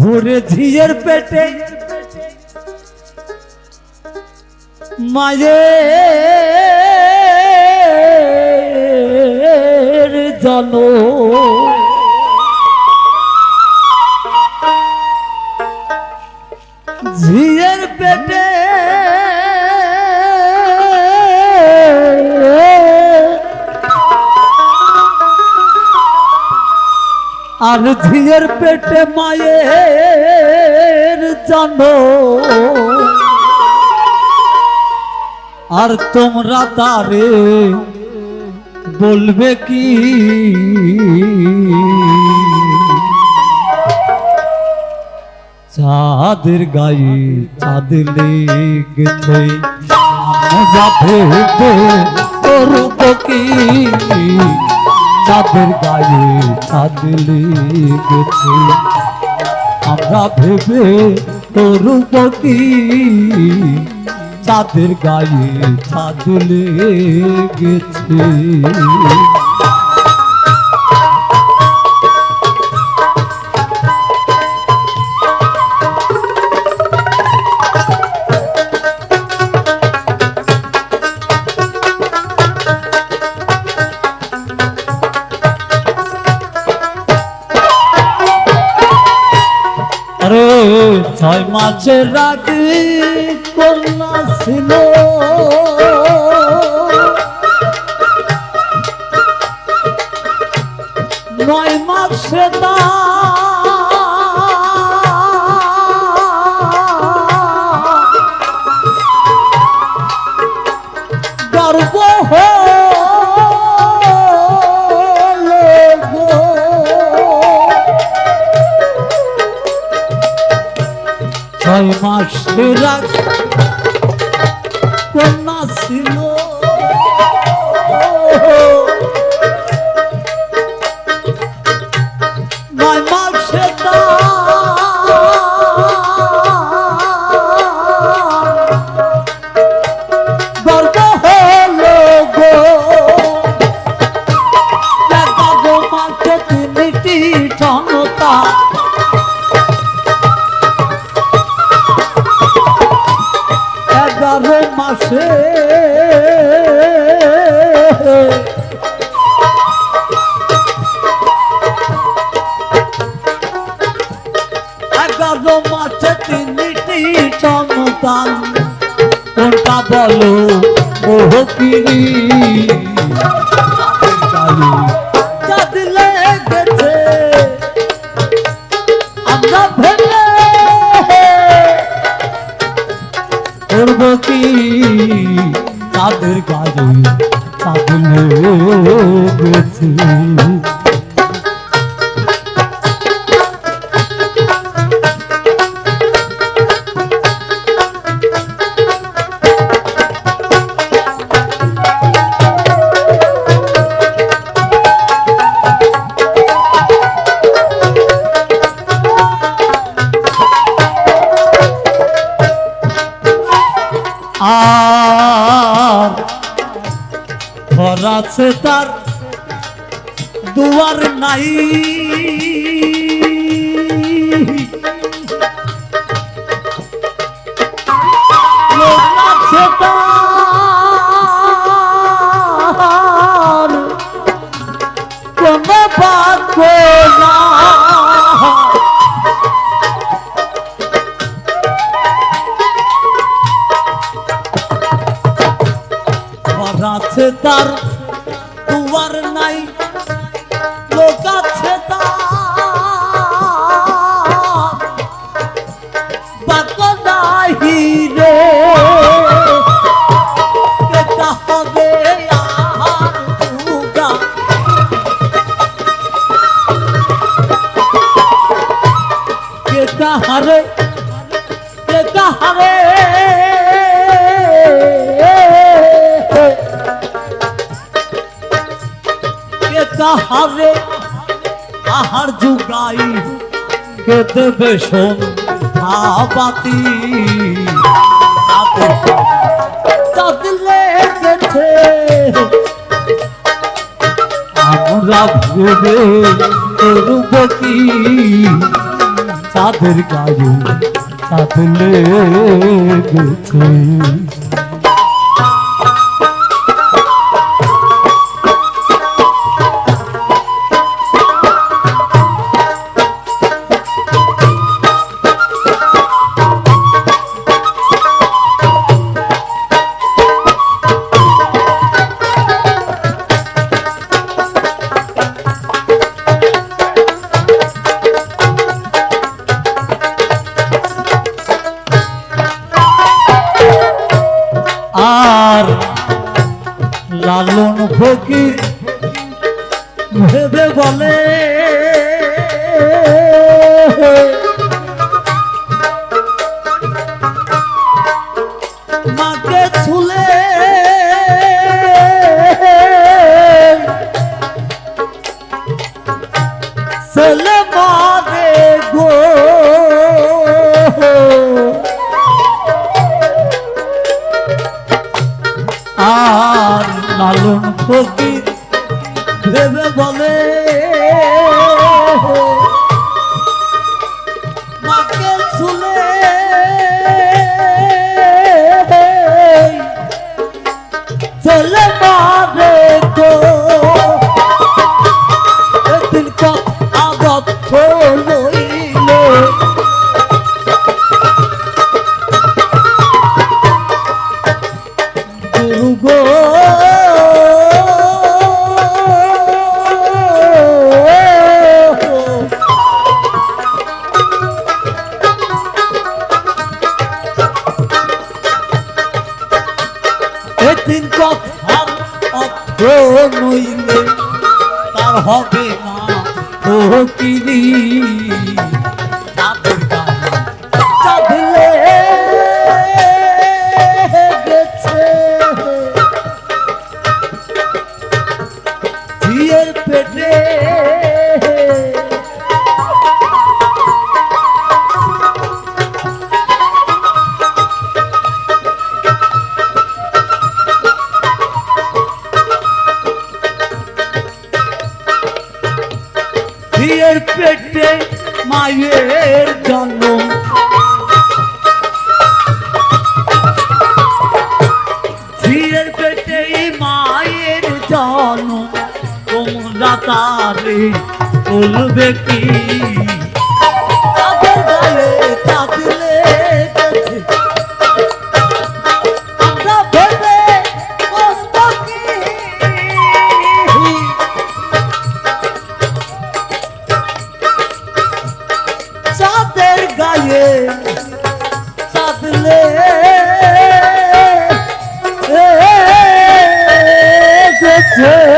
ভোরে ঝিয়ের পেটে মায়ের জন ঝিয়ের পেটে আর ঝিয়ের পেটে মায়ের জন আর তোমরা তারে বলবে কি? চাঁদের গায়ে চাঁদ লেগেছে ভেবে করব কি? চাঁদের গায়ে চাঁদ লেগেছে আমরা ভেবে করব কি? চাঁদের গায়ে চাঁদ লেগেছে আরে ছয় মাসের রাতে কন্যা ছিল। নয় মাসে দা আগে কন্যা ছিল নয় জনতা এগারো মাসে তিনটি সন্তান কোনটা বলো? ওহ কিরি। চাঁদ লেগেছে আমরা কি তাদের গায়ে তাদের লেগেছে আর ঘর আছে তার দুয়ার নাই। লোক আছে তার আছে তার নাই। কে তাহারে আহার যুগাই কে দেবে শোন ভাবাতি চাঁদ লেগেছে আমরা করব কি? গায়ে চাঁদ লেগেছে। লালন ফকির ভেবে বলে। ফকির ভেবে বলে মাকে শুনে চলে গো ফকিরি চাঁদের মায়ের জন্ম। ঝিয়ের পেটে মায়ের জন্ম। তোমরা তারে বলবে কি? গায়ে চাঁদলে গেছে